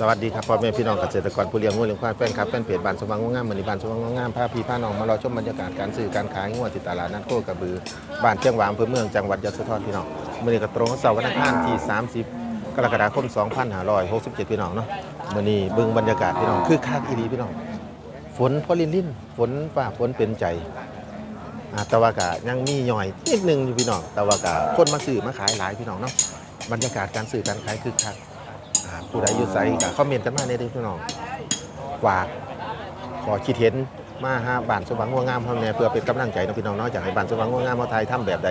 สวัสดีครับพ่อแม่พี่น้องเกษตรกรผู้เลี้ยงงูเลี้ยงควายแฟนครับแฟนเพจบ้านสว่างงงามมือนบ้านสว่างงงามพาพี่พาน้องมารอชมบรรยากาศการซื้อการขายงวดที่ตลาดนัดโคกระบือบ้านเชียงหวางอำเภอเมืองจังหวัดยะโสธรพี่น้องมื้อนี้ก็ตรงกับเสาร์วันอังคารที่ 30 กรกฎาคม 2567 พี่น้องเนาะมื้อนี้เบิ่งบรรยากาศพี่น้องคือคักอีหลีพี่น้อง ฝนพอลินลินฝนฟ้าฝนเป็นใจอ่าต่ว่ากะยังมีหน่อยนิดนึงอยู่พี่น้องต่ว่ากะคนมาซื้อมาขายหลายพี่น้องเนาะ บรรยากาศการซื้อการขายคือคักอ่าผู้ใดอยู่ไสก็คอมเมนต์กันมาในเด้อพี่น้องฝากขอคิดเห็นมาหาบ้านสว่างงัวงามเฮาแน่เพื่อเป็นกำลังใจเนาะพี่น้องเนาะอยากให้บ้านสว่างงัวงามเฮาไทยทำแบบใด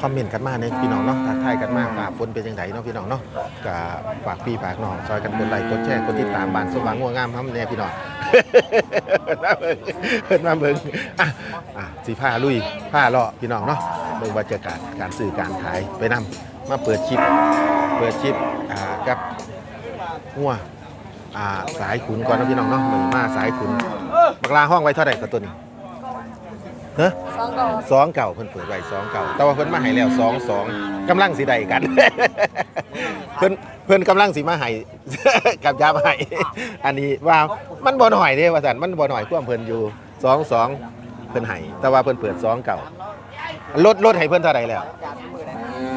คอมเมนต์กันมาในพี่น้องเนาะทักทายกันมาฝากคนเป็นจังไดเนาะพี่น้องเนาะก็ฝากพี่ฝากน้องซอยกันกดไลค์กดแชร์กดติดตามบ้านสว่างงัวงามเฮาแน่พี่น้อง เพิ่นมาเบิ่งอะอะสิพาลุยพาเลาะพี่น้องเนาะเบิ่งบรรยากาศการซื้อการขายไปนํ มาเปิดคลิป เปิดคลิปอ่ากับงัวอ่าสายขุนก่อนนะพี่น้องเนาะหนึ่งมาสายขุนบักลาห้องไว้เท่าไหร่กับตัวนี้เฮ้สองก่อนสองเก่าเพิ่นเปิดไว้สองเก่าแต่ว่าเพิ่นมาให้แล้วสองสองกำลังสีใดกัน เพิ่นเพิ่นกำลังสีมาให้กับยามาให้อันนี้ว่ามันบ่หน่อยเด้ว่าซั่นมันบ่หน่อยความเพิ่นอยู่สองสองเพิ่นให้แต่ว่าเพิ่นเปิดสองเก่าลดลดให้เพิ่นเท่าไหร่แล้ว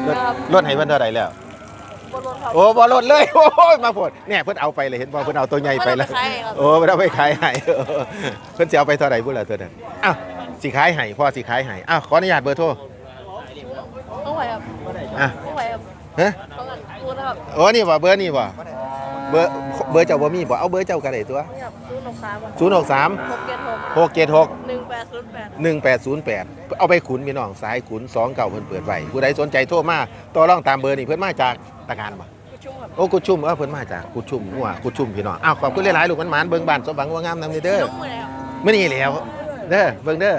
ลดลดให้เพิ่นเท่าไหร่แล้ว บนรถครับโอ้บอลดเลยโอ้ยมาผดเนี่ยเพิ่นเอาไปเลยเห็นบ่เพิ่นเอาตัวใหญ่ไปแล้วเพิ่นเอาไปขายครับ โอ้เพิ่นเอาไปขายให้เออเพิ่นสิเอาไปเท่าไหร่บุ่นล่ะเธอนั่นอ้าวสิขายให้พ่อสิขายให้อ้าวขออนุญาตเบอร์โทรต้องไหวครับอะต้องไหวครับฮะต้องกันพูดนะครับโอ้นี่บ่เบอร์นี่บ่เบอร์เบอร์เจ้าบ่มีบ่เอาเบอร์เจ้าก็ได้ตัวนี่ครับศูนย์หกสาม063 หกเจ็ด หก676หนึ่งแปดศูนย์แปด1808เอาไปขุนพี่น้องสายขุน2เก่าเพิ่นเปิดไว้ผู้ใดสนใจโทรมาต่อรองตามเบอร์นี่เพิ่นมาจากตะการบ่ผู้ชุ่มครับโอ้กุดชุ่มเออเพิ่นมาจากกุดชุ่มหัวกุดชุ่มพี่น้องอ้าวขอบคุณหลายๆลูกมันหมานเบิ่งบ้านสมบังว่างามนำนี่เด้อน้องมือไหนครับมื่อนี้แล้ว เด้อเบิ่งเด้อ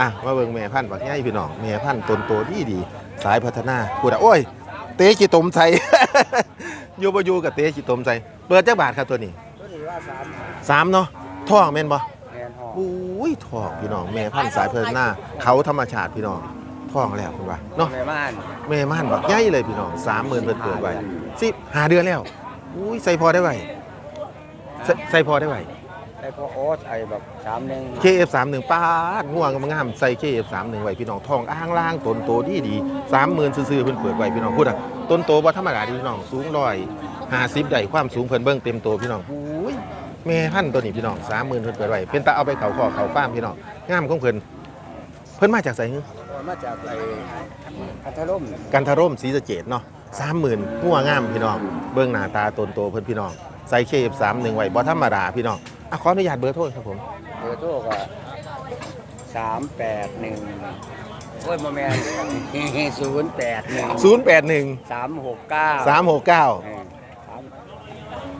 อะมาเบิ่งแม่พันธุ์บักใหญ่พี่น้องแม่พันธุ์ตนโตดีดีสายพัฒนาพูดอะโอ้ยเตะขี้ตมใส่ อยู่บ่อยู่กับเตะขี้ตมใส่เปิดจักบาทครับตัวนี้ตัวนี้ว่าสามสามเนาะท้องแม่นบ่แมนห ออุ้ยท้องพี่น้องแม่พันธุ์สายพัฒนาเขาธรรมชาติพี่น้องท้องแล้วคุณว่าเนาะแม่บ้านแม่ม่านบักใหญ่เลยพี่น้อง30,000เพิ่นเปิดไว้สิหาเดือนแล้วอุ้ยใส่พอได้ไว้ใส่ใส่พอได้ไว้ไอ้พวกโอ๊ตไอ้แบบสามหนึ่ง KF31 ป้าดง่วงมันงามใส่ KF31 ไว้พี่น้องทองอ้างล่างต้นโตดีดี30,000ซื่อๆเพิ่นเปิดไว้พี่น้องพูดอะต้นโตบ่ธรรมดาเดีพี่น้องสูงร้อย50ได้ความสูงเพิ่นเบิ่งเต็มโตพี่น้องอุ้ย แม่พันธุ์ตัวนี้พี่น้อง30,000เพิ่นเปิดไว้เป็นตาเอาไปเขาคอเขาฟาร์มพี่น้องงามของเพิ่นเพิ่นมาจากไสฮึมาจากไอ้พัทลุมกันทร่มศรีสะเกษเนาะ30,000งัวงามพี่น้องเบิ่งหน้าตาต้นโตเพิ่นพี่น้องใส่ KF31 ไว้บ่ธรรมดาพี่น้องอะขออนุญาตเบอร์โทรครับผมเบอร์โทรก็สามแปดหนึ่งโอ้ยโมแมนศูนย์แปดหนึ่ง081สามหกเก้าสามหกเก้าสาม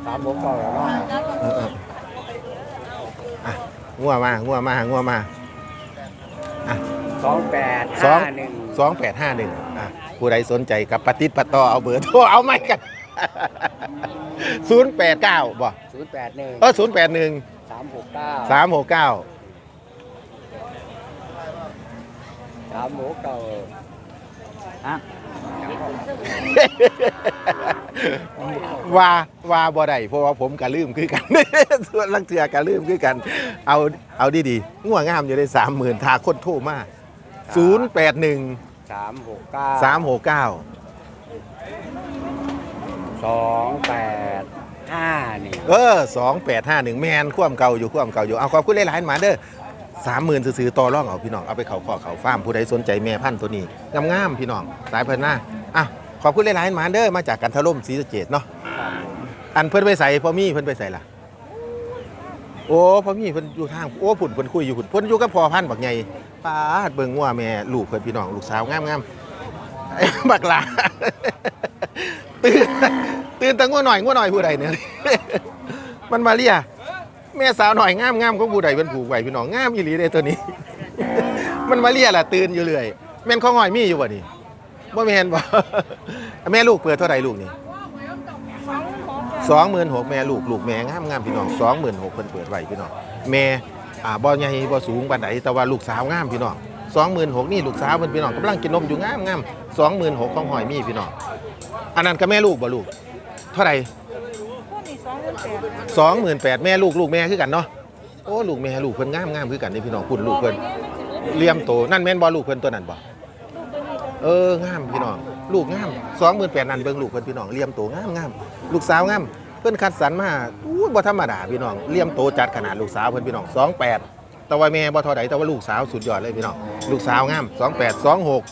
สามหกเก้าแล้วเนาะเออเอออะงัวมางัวมางัวมาสองแปดสอห้างหนึ่งสองแปดห้าหนึ่งอะผู้ใดสนใจกับปฏิดปะต่อเอาเบอร์โทรเอาไหมกันศูนย์แปดเก้าบ่ศูนย์แปดหนึ่งเออศูนย์แปดหนึ่งสามหกเก้าสามหกเก้าสามหกเก้าฮะ ว่าว่าบ่ได้เพราะว่าผมกะลืมคือกัน ส่วนลังเทือกะลืมคือกัน เอาเอาดีๆงัวงามอยู่ได้สามหมื่นทาคนโทรมาศูนย์แปดหนึ่งสามหกเก้าสามหกเก้าสองแปดห้านี่เออสองแปดห้าหนึ่งแมนความเก่าอยู่ความเก่าอยู่เอาขอบคุณหลายๆหมาเด้อ สามหมื่นซื้อต่อร่องเอาพี่น้องเอาไปเขาขอเขาฟาร์มผู้ใดสนใจแม่พันธุ์ตัวนี้งามๆพี่น้องสายพันธุ์หน้าอะขอบคุณหลายๆมาเด้อมาจากกันทะล่มศรีสะเกดเนาะอันเพิ่นไปใส่พ่อมี่เพิ่นไปใส่ล่ะ โอ้พ่อมี่เพิ่นอยู่ทางโอ้ผุ่นเพิ่นคุยอยู่ผุ่นเพิ่นอยู่กับพ่อพันธุ์บักใหญ่ป้าดเบิ่งว่าแม่ลูกเพิ่นพี่น้องลูกสาวงามๆไอ้บักหลาตื่นตื่นแตั้งงัวหน่อยงัวหน่อยผู้ใดเนี่ยมันมาเรีย แม่สาวหน่อยงามงามของผู้ใดเป็นผูกไหวพี่น้องงามอีหลีเลยตัวนี้ มันมาเรียล่ะตื่นอยู่เรื่อยแม่นของหอยมีอยู่บ่นี่บ่แม่นบ่แม่ลูกเปิดเท่าไหร่ลูกนี่สองหมื่นหกแม่ลูกลูกแม่งามงามพี่น้องสองหมื่นหกเพิ่นเปิดไว้พี่น้องแม่อ่าบ่ใหญ่บ่สูงปานใดแต่ว่าลูกสาวงามพี่น้องสองหมื่นหกนี่ลูกสาวเพิ่นพี่น้องกำลังกินนมอยู่งามงามสองหมื่นหกของหอยมีพี่น้องอันนั้นก็แม่ลูกบ่ลูก เท่าไหร่ สองหมื่นแปดแม่ลูกลูกแม่คือกันเนาะโอ้ลูกแม่ลูกเพิ่นงามงามคือกันนี่พี่น้องคุณลูกเพิ่นเลี่ยมโตนั่นแม่นบ่ลูกเพิ่นตัวนั้นบ่ลูกตัวนี้เอองามพี่น้องลูกงามสองหมื่นแปดนั่นเบิ่งลูกเพิ่นพี่น้องเลี่ยมโตงามงามลูกสาวงามเพิ่นคัดสรรมาอู้บ่ธรรมดาพี่น้องเลี่ยมโตจัดขนาดลูกสาวเพิ่นพี่น้องสองแปดแต่ว่าแม่บ่เท่าใดแต่ว่าลูกสาวสุดยอดเลยพี่น้องลูกสาวงามสองแปดสองหก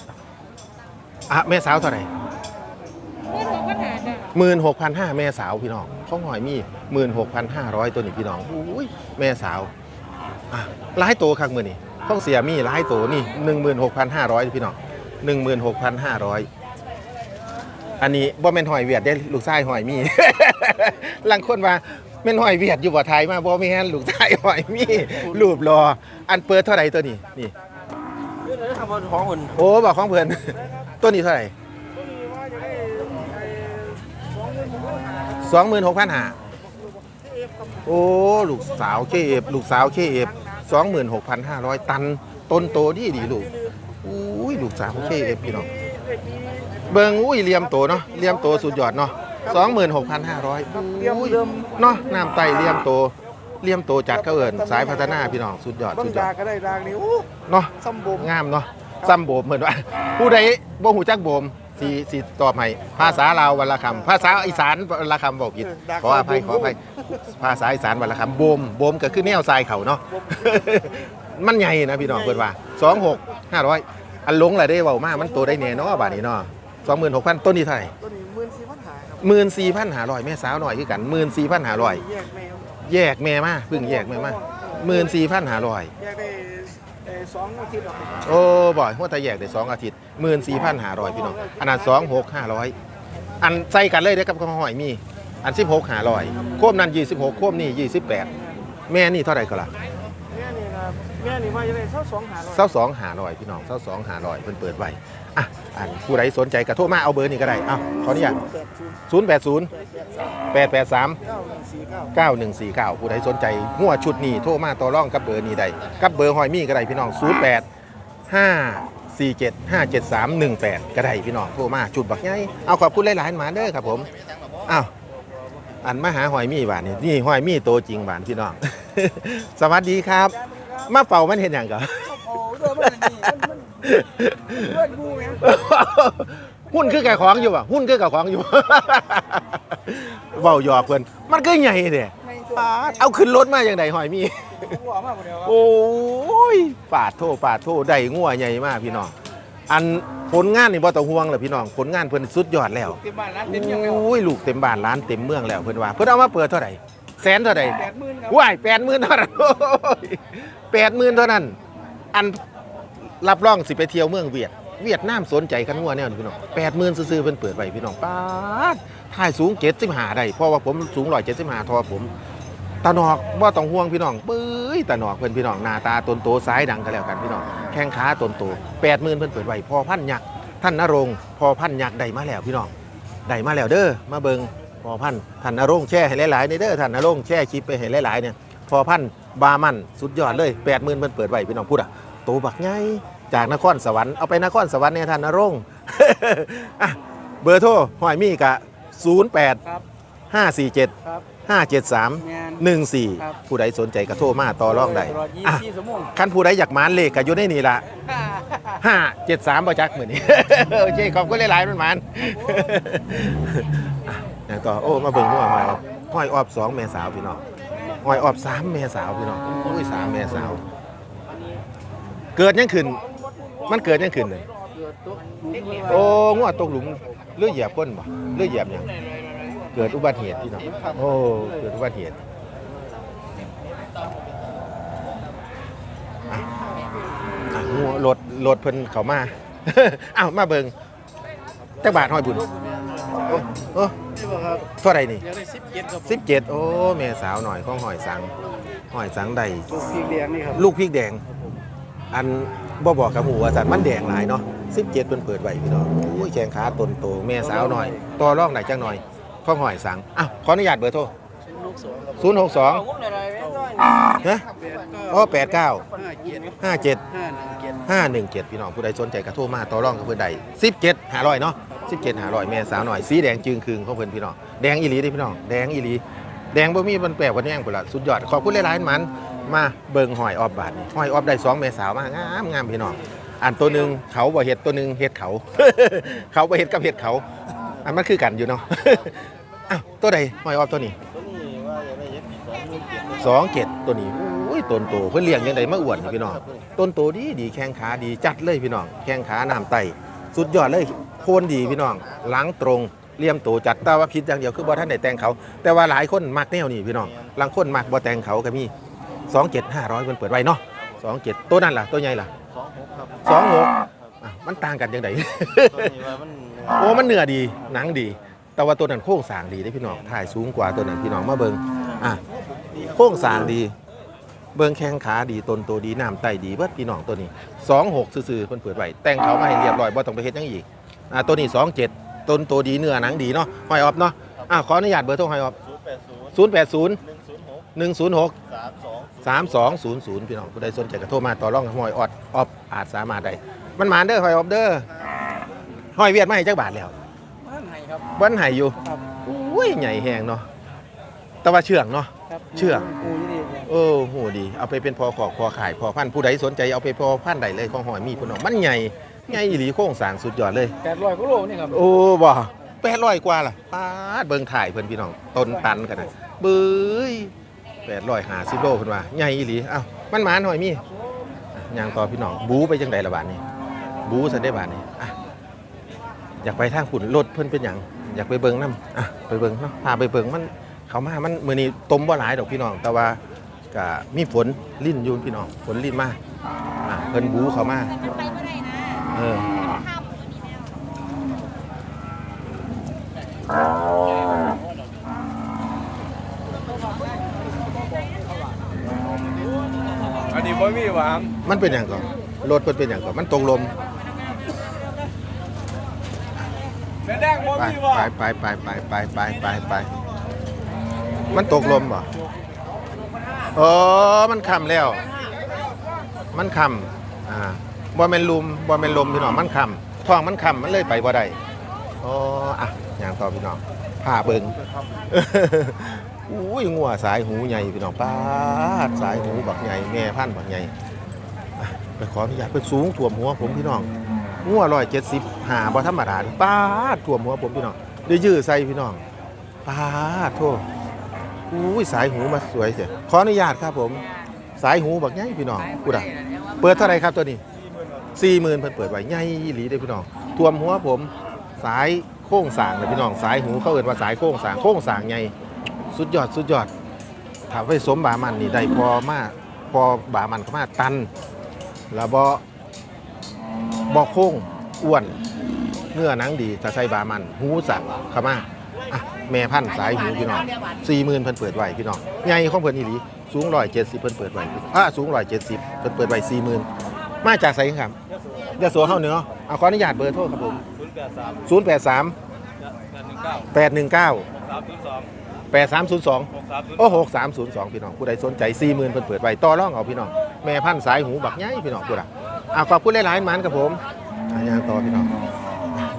อะแม่สาวเท่าไหร่ 16,500แม่สาวพี่น้องข้องหอยมี 16,500 ตัวนี่พี่น้องอุ้ยแม่สาวอะหลายตัวครับมือนี่ข้องเสียมีหลายตัวนี่ 16,500พี่น้อง16,500อันนี้บ่แม่นหอยเวียดได้ลูกชายหอยมี ลังคนว่าแม่นหอยเวียดอยู่บ่ไทยมาบ่แม่นลูกชายหอยมีรูปรอ อันเปิดเท่าไหร่ตัวนี้นี่เรื่องนี้ทำของคนโอ้บอกของเพื่อนตัวนี้เท่าไหร่ สองหมื่นหกพันห้าโอ้ ลูกสาวเคเอฟลูกสาวเคเอฟสองหมื่นหกพันห้าร้อยตัน ต้นโตดีดีลูกอุ้ยลูกสาวเคเอฟพี่น้องเบิงอุ้ยเลียมโตเนาะเลียมโตสุดยอดเนาะสองหมื่นหกพันห้าร้อยอุ้ยเนาะน้ำไตเลียมโตเลียมโตจัดเขาเอินสายพัฒนาพี่น้องสุดยอดเบิ่สุงดยอดาดก็ได้ดางนี่อู้เนาะซ้ำบมงามเนาะซ้ำโบมเหมือนว่าผู้ใดบ่หูจักโบม สีสีตอบให้ภาษาลาววันละคำภาษาอีสานวันละคำบอกผิดขออภัยขออภัยภาษาอีสานวันละคำโบมโบมก็คือแนวทรายเขาเนาะมันใหญ่นะพี่น้องเพิ่นว่าสองหกห้าร้อยอันลงละได้เว้ามากมันโตได้แน่เนาะบาทนี้เนาะสองหมื่นหกพันต้นนี้เท่าไหร่ตัวนี้หมื่นสี่พันหาครับหมื่นสี่พันหาร้อยแม่สาวหน่อยคือกันหมื่นสี่พันหาร้อยแยกแมวแยกแม่มาเพิ่งแยกแม่มาหมื่นสี่พันหาร้อยแยกได้เอ่อ สองอาทิตย์หรอกครับโอ้บ่อยหัวตาแยกได้สองอาทิตย์หมื่นสี่พันหาร้อยพี่น้องอันนั้นสองหกห้าร้อยอันใส่กันเลยเด้อกับข้าวหอยมี อันสิบหกหาร้อยโคมนั้นยี่สิบหกโคมนี่ยี่สิบแปดแม่นี่เท่าไหร่ก็ล่ะแม่นี่ครับแม่นี่ว่าจะได้เท่าสองหาร้อยเศร้าสองหาร้อยพี่น้องเศร้าสองหาร้อยเพิ่นเปิดไว้ อะอันผู้ใดสนใจกระโทรมาเอาเบอร์นี่ก็ได้เอาขออนุญาตแปดศูนย์แปดศูนย์แปดแปดสามเก้าหนึ่งสี่เก้าผู้ใดสนใจหัวชุดนี้โทรมาต่อร่องกับเบอร์นี้ได้กับเบอร์หอยมีก็ได้พี่น้องศูนย์แปดห้าสี่เจ็ดห้าเจ็ดสามหนึ่งแปดก็ได้พี่น้องโทรมาจุดบักใหญ่เอาขอบคุณหลายๆหมาเด้อครับผมอ้าวอันมาหาหอยมีบานนี่นี่หอยมีโตจริงบานพี่น้องสวัสดีครับ มาเป่ามันเห็นอย่างก่อนโอ้ เรื่องมันนี่มันมันเลือดงูไงหุ้นคือแก่ของอยู่อะหุ้นคือแก่ของอยู่เบาหยอกเพื่อนมันก็ใหญ่เด้ในตัวปาดเอาขึ้นรถมาอย่างไดหอยมีหัวมากกว่าเดียวครับโอ้ยปาดโทปาดโทได้งัวใหญ่มากพี่น้องอันผลงานนี่บ่ต้องห่วงเลยพี่น้องผลงานเพิ่นสุดยอดแล้วเต็มบ้านร้านเต็มยังแล้วโอ้ยลูกเต็มบ้านร้านเต็มเมืองแล้วเพิ่นว่าเพิ่นเอามาเปิดเท่าไหร่แสนเท่าไหร่แปดหมื่นครับว้ายแปดหมื่นเท่านั้นแปดหมื่นเท่านั้นอัน รับรองสิไปเที่ยวเมืองเวียด เวียดนามสนใจกันงัวแน่นพี่น้องแปดหมื่นซื้อๆเพิ่นเปิดไว้พี่น้องป้าดถ่ายสูงเจ็ดสิบห้าได้ เพราะว่าผมสูงร้อยเจ็ดสิบห้าทอผม ตาหนอกว่าต้องห่วงพี่น้องปื้ยตาหนอกเพื่อนพี่น้องหน้าตาตนโตซ้ายดังกันแล้วกันพี่น้องแข้งขาตนโตแปดหมื่นเพื่อนเปิดไว้พอพันยักษ์ท่านนรงค์พอพันยักษ์ได้มาแล้วพี่น้องได้มาแล้วเด้อมาเบิงพอพันท่านนรงค์แช่ให้หลายๆในเด้อท่านนรงค์แช่คลิปไปให้หลายๆเนี่ยพอพันบามันสุดยอดเลยแปดหมื่นเพื่อนเปิดไว้พี่น้องพูดอะ โตบักไงจากนครสวรรค์เอาไปนครสวรรค์เนี่ยท่านนรงค์อะเบอร์โทรหอยมี่กะศูนย์แปดครับห้าสี่เจ็ดครับห้าเจ็ดสามงานหนึ่งสี่ครับผู้ใดสนใจกระโทรมาต่อรองได้ตลอดยี่อะสิบชั่วโมง คันผู้ใดอยากหมานเลขก็อยู่ในนี่ละ ห้าเจ็ดสามประจักเหมือนนี้ โอเค ขอบคุณหลายๆมันหมานอะอย่างต่อ โอ้ มาเบิ่งหัวมาครับห้อยออบสองแม่สาวพี่น้องห้อยออบสามแม่สาวพี่น้องโอ้ยสามแม่สาว เกิดยังขึ้น มันเกิดยังขึ้นเลยโอ้งัวตกหลุมเลือเหยียบก้นบ่เลือเหยียบหยังเกิดอุบัติเหตุพี่น้องโอ้เกิดอุบัติเหตุอะงัวรถรถเพิ่นเข้ามาอ้าวมาเบิงจักบาทห้อยบุญโอ้โอ้เท่าไหรนี่อยากได้สิบเจ็ดครับสิบเจ็ดโอ้แม่สาวหน่อยของหอยสังหอยสังใดลูกพีเลี้ยงนี่ครับลูกพริกแดง อันบ่บอกกับหูว่าสันมันแดงหลายเนาะสิบเจ็ดเพิ่นเปิดไว้พี่น้องโอ้ยแขงขาตนโตแม่สาวหน่อยต่อรองได้จังหน่อยของหอยสังอ้าวขออนุญาตเบอร์โทรลูกสองครับศูนย์หกสองเอางบหน่อยเลยแม่ต้อยฮะแปดเก้าอ๋อแปดเก้าห้าเจ็ดห้าเจ็ดห้าหนึ่งเจ็ดห้าหนึ่งเจ็ดพี่น้องผู้ใดสนใจกระโทรมาต่อรองกับเพื่อนใดสิบเจ็ดหาร้อยเนาะสิบเจ็ดหาร้อยแม่สาวหน่อยสีแดงจึงคืงของเพิ่นพี่น้องแดงอีหลีเด้พี่น้องแดงอีหลีแดงบ่มีมันแปลว่าแดงพุ่นละสุดยอดขอบคุณหลายๆมัน มาเบิงหอยออบบาทนี่หอยออบได้สองแม่สาวมางามงามพี่น้องอันตัวหนึ่งเขาบ่เห็ดตัวหนึ่งเห็ดเขา เขาบ่เห็ดกับเห็ดเขา อันมันคือกันอยู่เนาะอ้าวตัวใดหอยออบตัวนี้สองเจ็ดตัวนี้อุ้ยต้นโตเพิ่นเลี้ยงยังไงมาอ้วนนี่พี่น้องต้นโตดีดีแข้งขาดีจัดเลยพี่น้องแข้งขาน้ำไตสุดยอดเลยโคนดีพี่น้องหลังตรงเลี่ยมโตจัดแต่ว่าผิดอย่างเดียวคือบ่ท่านได้แต่งเขา แต่ว่าหลายคนมักแนวนี้พี่น้องบางคนมักบ่แต่งเขาก็มี สองเจ็ดห้าร้อยเพิ่นเปิดไว้เนาะสองเจ็ดตัวนั้นล่ะตัวใหญ่ล่ะสองหกครับสองหกอะมันต่างกันยังไง ตัวนี้ว่ามันโอ้มันเนื้อดีหนังดี แต่ว่าตัวนั้นโค้งสร้างดีได้พี่น้องถ่ายสูงกว่าตัวนั้นพี่น้องมาเบิงอะโค้งสร้างดี เบิงแข้งขาดีตนโตดีน้ำไตดีเบิดพี่น้องตัวนี้สองหกซื่อๆเพิ่นเปิดไว้แต่งเขามาให้เรียบร้อยบ่ต้องไปเฮ็ดหยังอีกอะตัวนี้สองเจ็ดตนโตดีเนื้อหนังดีเนาะหอยออฟเนาะอะขออนุญาตเบอร์โทรหอยออฟศู นย์แปดศูนย์080หนึ่งศูนย์หก106สามสอง3200พี่น้องผู้ใดสนใจก็โทรมาต่อรองกับหอยออดออฟอาจสามารถได้มันหมานเด้อหอยออฟเด้อหอยเวียดมาให้จักบาทแล้วบ้านไหนครับ บ้านไห้อยู่ครับ อุ้ยใหญ่แหงเนาะแต่ว่าเชื่องเนาะ ครับเชื่อ ปูยี่ดีเนี่ยเออโหดี เอาไปเป็นพอขอกพอขายพอพันธุ์ผู้ใดสนใจเอาไปพอพันธุ์ใดเลยของหอยมีพุ่นเนาะมันใหญ่ใหญ่อีหลีโค้งสร้างสุดยอดเลย แปดร้อยกิโลนี่ครับ โอ้บ่ แปดร้อยกว่าล่ะป้าดเบิ่งถ่ายเพิ่นพี่น้องต้นตันกันนะเบ้ยแปดร้อยหาสิบโลเพิ่นว่าใหญ่อีหลีเอ้ามันหมานหอยมี่ย่างต่อพี่น้องบูไปจังใดละบาดนี้บูซะได้บาดนี้อะอยากไปทางขุนรถเพิ่นเป็นหยังอยากไปเบิ่งน้ำอะไปเบิ่งเนาะพาไปเบิ่งมันเขามามันมือนี้ตมบ่หลายดอกพี่น้อง แต่ว่าก็มีฝนลิ้นอยูนพี่น้องฝนลิ้นมาอะเพิ่นบูเขามา มันไปไม่ได้นะ เออ ข้ามตัวนี้แล้ว อันนี้บ่มีหวานมันเป็นอย่างก่อนรถมันเป็นอย่างก่อนมันตกลมแดงบ่ไปมีหวาไปนไปไปไปไปไปไปไปมันตกลมบ่เออมันคำแล้ว มันคำอ่าบ่แม่นลุมบ่แม่นลมพี่น้องมันคำท้องมันคำมันเลยไปบ่ได้อ๋ออะ อย่างต่อพี่น้องผ่าเบิงอุ้ยงัวสายหูใหญ่พี่น้องป้าดสายหูบักใหญ่แม่พันธุ์บักใหญ่ไปขออนุญาตเป็นสูงท่วมหัวผมพี่น้องงัวร้อยเจ็ดสิบหาบธรรมดาป้าดท่วมหัวผมพี่น้องได้ยื้อใส่พี่น้องป้าดโทษอุ้ยสายหูมาสวยเสียขออนุญาตครับผม สายหูบักใหญ่พี่น้องกูด่ะเปิดเท่าไรครับตัวนี้สี่หมื่นเพิ่นเปิดไว้ใหญ่หลีเด้พี่น้องท่วมหัวผมสาย โค้งสางเลยพี่น้องสายหูเขาเอิ้นว่าสายโค้งสางโค้งสางใหญ่สุดยอดสุดยอดถาไปสมบามันนี่ได้พอมากพอบามันเข้ามาตัน แล้วบ่บ่โค้งอ้วนเนื้อหนังดีถ้าใส่บามันหูสักเข้ามาอะแม่พันสายหูพี่น้องสี่หมื่นเพิ่นเปิดไว้พี่น้องใหญ่ของเพิ่นอีหลีสูงร้อยเจ็ดสิบเพิ่นเปิดไว้อะสูงร้อยเจ็ดสิบเพิ่นเปิดไว้สี่หมื่นมาจากไสครับยะโสเฮาเนื้อเอาขออนุญาตเบอร์โทรครับผม แปดสาม083 แปดหนึ่งเก้า819 สามศูนย์สอง8302 หกสามศูนย์โอ้หกสามศูนย์สองพี่น้องผู้ใดสนใจสี่หมื่นเพิ่นเปิดไว้ต่อรองเอาพี่น้องแม่พันธุ์สายหูบักใหญ่พี่น้องผู้ใดอะขอบคุณหลายๆหมันกับผมอะย่างต่อพี่น้อง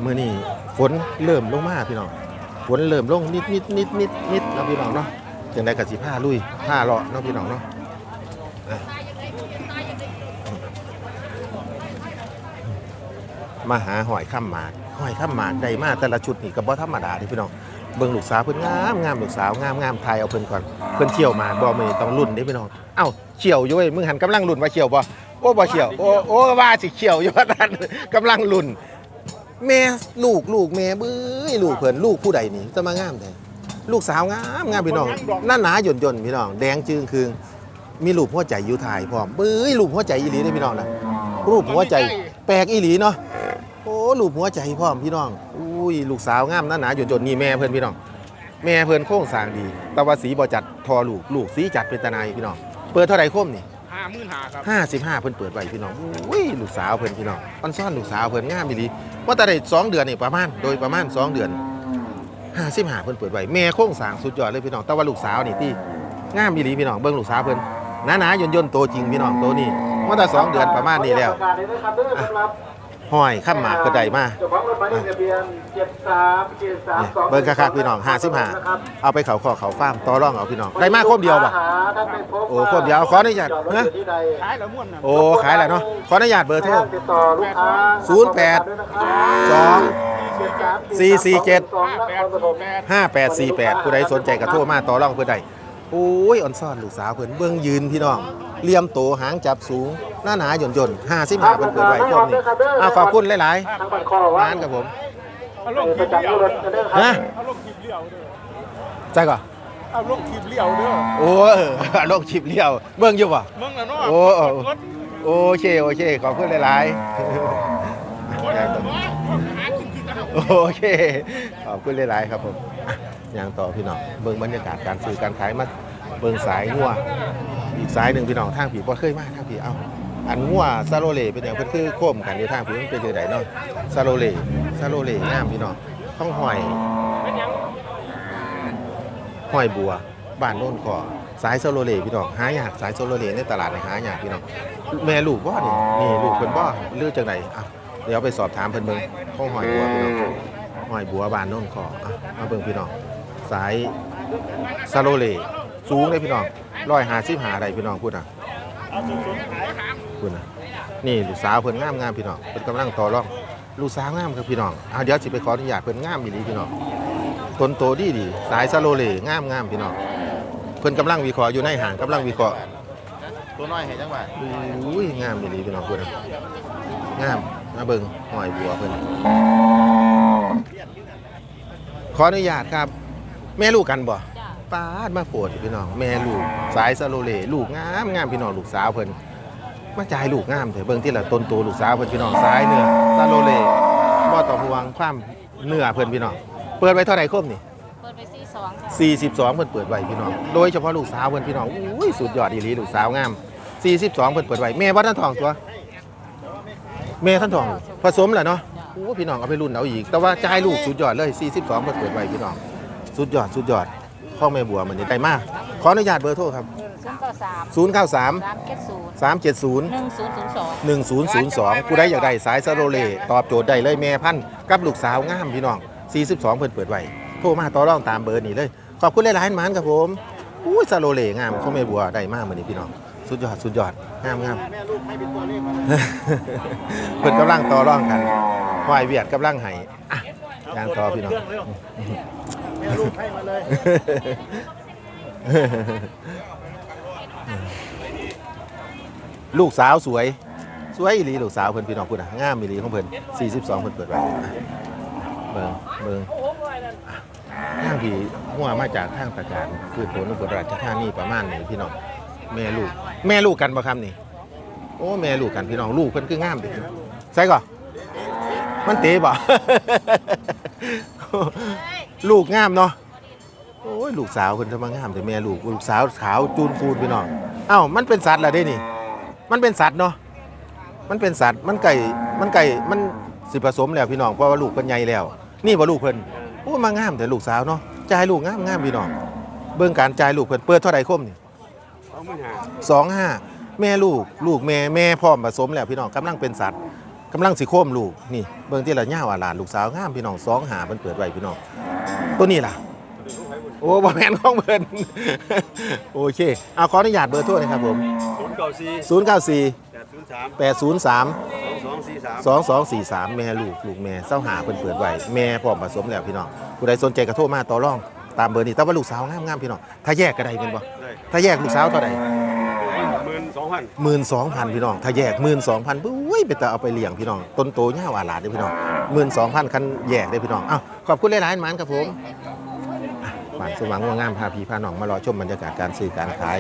เมื่อนี้ฝนเริ่มลงมาพี่น้องฝนเริ่มลงนิดนิดนิดนิดนิดเนาะพี่น้องเนาะจังได้กับสิผ้าลุยผ้าเลาะเนาะพี่น้องเนาะอะ มาหาหอยข้ามหมากหอยข้ามหมากได้มากแต่ละชุดนี่ก็บ่ธรรมดาเด้พี่น้องเบิ่งลูกสาวเพิ่นงามงามลูกสาวงามงามทายเอาเพิ่นก่อนเพิ่นเชี่ยวมาบ่มื้อนี้ต้องรุ่นเด้พี่น้องเอ้าเชี่ยวอยู่เว้ยมึงหันกำลังรุ่นว่าเชี่ยวบ่โอ้บ่เชี่ยวโอ้โอ้ว่าสิเชี่ยวอยู่ว่าท่านกำลังรุ่น แม่ลูกลูกแม่เบ้ยลูกเพิ่นลูกผู้ใดนี่จะมางามแท้ลูกสาวงามงามพี่น้องหน้าหนาหย่นหย่นพี่น้องแดงจึงคืงมีรูปหัวใจอยู่ถ่ายพร้อมเบ้ยรูปหัวใจอีหลีเด้พี่น้องนะรูปหัวใจแปลกอีหลีเนาะ โอ้รูปหัวใจพร้อมพี่น้องอุ้ยลูกสาวงามหน้าหนาหย่นย่นๆนี่แม่เพิ่นพี่น้อง แม่เพิ่นโค้งสร้างดีแต่ว่าสีบ่จัดทอลูกลูกสีจัดเป็นตาหนายพี่น้องเปิดเท่าไหร่คมนี่ห้าหมื่นห้าครับห้าสิบห้าเพิ่นเปิดไว้พี่น้องอุ้ยลูกสาวเพิ่นพี่น้องออนซ่อนลูกสาวเพิ่นงามอีหลีว่าแต่ได้สองเดือนนี่ประมาณโดยประมาณสองเดือนห้าสิบห้าเพิ่นเปิดไว้แม่โค้งสร้างสุดยอดเลยพี่น้องแต่ว่าลูกสาวนี่ที่งามอีหลีพี่น้องเบิ่งลูกสาวเพิ่นหนาๆย่นๆโตจริงพี่น้องโตนี่ว่าแต่สองเดือนประมาณนี้แล้วอะ ห้อยข้ามหมากกระไดมาเจ้าของรถหมายเลขทะเบียนเจ็ดสามเจ็ดสามเนี่ยสองเบิ่งคักๆพี่น้องห้าสิบห้าเอาไปเขาคอเขาฟาร์มต่อรองเอาพี่น้องได้มาครบเดียวป่ะโอ้ครบเดียวขออนุญาตจดรถฮะอยู่ที่ใดขายแล้วม่วนน่ะโอ้ขายแล้วเนาะขออนุญาตเบอร์โทรติดต่อลูกค้าศูนย์แปดสองสี่สี่เจ็ดสองนครปฐมห้าแปดสี่แปดผู้ใดสนใจก็โทรมาต่อรองเพื่อใด โอ้ยอ่อนซ่อนลูกสาวเพิ่นเบิ่งยืนพี่น้องเหลี่ยมโตหางจับสูง หน้าหนาหย่นหย่นห้าสิบห้าเพิ่นเปิดไว้พวกนี้อ่าขอบคุณหลายทางบัตรคอๆว่าร้านกับผมเอาลงคปลิระปเลี้ยวจำรเด้ถอกันเด้อคฮะรับเอาลงคลิปเลี้ยวเด้อใจก่อนเอาลงคลิปเลี้ยวเด้อโอ้ยโลกชิบเลี้ยวเบิ่งอยู่ป่ะมึงน่ะเนาะโอ้โอ้รถโอเคโอเคขอบคุณหลายรถๆรถหากินกินเอาโอเคขอบคุณหลายๆครับผม อย่างต่อพี่น้องเบิ่งบรรยากาศการซื้อการขายมาเบิ่งสายงัวอีกสายหนึ่งพี่น้องทางผีบ่เคยมาทางผีเอาอันงัวซาโรเล่เป็นอย่างเพิ่นคือโคมกันอยู่ทางผีมันเป็นจังไดเนาะซาโรเล่ซาโรเล่งามพี่น้องต้องหอยหอยบัวบ้านโน่นคอสายซาโรเล่พี่น้องหายากสายซาโรเล่ในตลาดนี่หายากพี่น้องแม่ลูกบ่นี่นี่ลูกเพิ่นบ่หรือจังไดอะเดี๋ยวไปสอบถามเพิ่นเบิ่งข้องหอยบัวพี่น้องหอยบัวบานโน่นขออะมาเบิ่งพี่น้อง สายซาโลเลสูงเลยพี่น้องร้อยหาสิบหาอะไรพี่น้องพูดอะพูดนะนี่ลูกสาวเพิ่นงามงามพี่น้องเพิ่นกำลังต่อรองลูกสาวงามครับพี่น้องอะเดี๋ยวสิไปขออนุญาตเพิ่นงามอีหลีพี่น้องต้นโตดีดีสายซาโลเลงามงามพี่น้องเพิ่นกำลังวิเคราะห์อยู่ในห่างกำลังวิเคราะห์ตัวน้อยเห็นจังหวะอุ้ยงามอีหลีพี่น้องพูดนะงามมาเบิ่งหอยบัวเพิ่นขออนุญาตครับ แม่ลูกกันบ่ป้าดมาโปวดพี่น้อง แม่ลูกสายซาโลเลลูกงามงามพี่น้องลูกสาวเพิ่นมาจ่ายลูกงามเถอะเบิ่งที่ละต้นโตลูกสาวเพิ่นพี่น้องสายเนื้อซาโลเลบ่ต้องห่วงความเนื้อเพิ่นพี่น้องเปิดไว้เท่าไหร่ครบนี่ เปิดไปสี่สองจ้ะ42 เพิ่นเปิดไว้พี่น้อง โดยเฉพาะลูกสาวเพิ่นพี่น้องอุ้ยสุดยอดอีหลีลูกสาวงาม 42 เพิ่นเปิดไว้แม่บ่ทันทองตัว แม่ท่านทองผสมแหละเนาะโอ้พี่น้องเอาไปรุ่นเอาอีก แต่ว่าจ่ายลูกสุดยอดเลย 42เปิดเปิดไว้พี่น้อง สุดยอดสุดยอดข้องแม่บัวมันนี่ได้มากขออนุญาตเบอร์โทรครับศูนย์เก้าสาม093สามเจ็ดศูนย์370หนึ่งศูนย์ศูนย์สอง1002ผู้ใดอยากได้สายซาโรเลตอบโจทย์ได้เลยแม่พันธุ์กับลูกสาวงามพี่น้อง 42เปิดเปิดไว้โทรมาต่อรองตามเบอร์นี้เลย ขอบคุณหลายๆหมานครับผมอุ้ยซาโรเลงามข้องแม่บัวได้มากมันนี่พี่น้องสุดยอดสุดยอดงามงามแม่ลูกให้เป็นตัวเลขมาเพิ่นกำลังต่อรองกันหอยเวียดกำลังไห้อะย่างต่อพี่น้อง แม่ลูกให้มาเลย ลูกสาวสวย สวยอีหลีลูกสาวเพิ่นพี่น้องพูดนะงามอีหลีของเพิ่น42เพิ่นเปิดไว้เบิ่งเบิ่งอะทางพี่หัวมาจากทางตะการคือผลอุบลราชธานีประมาณนี้พี่น้องแม่ลูก แม่ลูกกันบ่ครับนี่ โอ้แม่ลูกกันพี่น้องลูกเพิ่นคืองามด็ใส่ก่อนมันเตะบ่ ลูกงามเนาะโอ้ยลูกสาวเพิ่นทำมางามแต่แม่ลูกลูกสาวขาวจูนฟูนพี่น้องเอ้ามันเป็นสัตว์เหรอเด้นี่ มันเป็นสัตว์เนาะมันเป็นสัตว์มันไก่มันไก่มันสิผสมแล้วพี่น้องเพราะว่าลูกเพิ่นใหญ่แล้ว นี่บ่าลูกเพิ่นโอ้มางามแต่ลูกสาวเนาะจ่ายลูกงามงามพี่น้องเบิ่งการจ่ายลูกเพิ่นเปิดเท่าใดคมนี่เอามือหาสองห้าแม่ลูกลูกแม่แม่พร้อมผสมแล้วพี่น้องกำลังเป็นสัตว์กำลังสิโคมลูกนี่เบิ่งที่ละย่าวาลานลูกสาวงามพี่น้องสองหาเพิ่นเปิดไว้พี่น้อง ตัวนี้ล่ะ โอ้บ่แม่นของเพิ่นโอเคเอาขออนุญาตเบอร์โทรหนะครับผม ศูนย์เก้าสี่094 แปดศูนย์สาม803 สองสองสี่สาม2243แม่ลูกลูกแม่เศร้าหาเพิ่นเปิดไว้แม่พร้อมผสมแล้วพี่น้องผู้ใดสนใจก็โทรมาต่อรอง ตามเบอร์นี้แต่ว่าลูกสาวงามๆพี่น้องถ้าแยกก็ได้เป็นบ่ได้ ถ้าแยกลูกสาวเท่าใดหมื่นสองพัน หมื่นสองพันพี่น้องถ้าแยกหมื่นสองพันปุ้ย ไปแต่เอาไปเลี้ยงพี่น้องต้นโตเง่าวอาหลาดเด้อพี่น้องหมื่นสองพันคันแยกได้อพี่น้องอ้าวขอบคุณหลายๆหมานครับผมอะบ้านสว่างงามพาพี่พาน้องมารอชมบรรยากาศการซื้อการขาย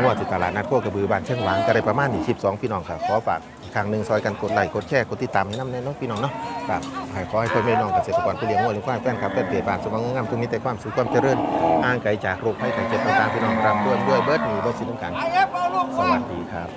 งวดที่ตลาดนัดโคกระบือบ้านเชียงหวางก็ได้ประมาณนี้คลิปสองพี่น้องค่ะขอฝากครั้งหนึ่งซอยกันกดไลค์กดแชร์กดติดตามให้น้ำแน่นอนพี่น้องเนาะครับให้ขอให้พ่อแม่น้องเกษตรกรผู้เลี้ยงวัวเลี้ยงควายแฟนครับแฟนเพจบ้านสว่างงามตรงนี้แต่ความสุขความเจริญห่างไกลจากโรคภัยไข้เจ็บต่างๆพี่น้องรับด้วยด้วยเบิร์ดหนีเบิร์ดสินต้องการสวัสดีครับ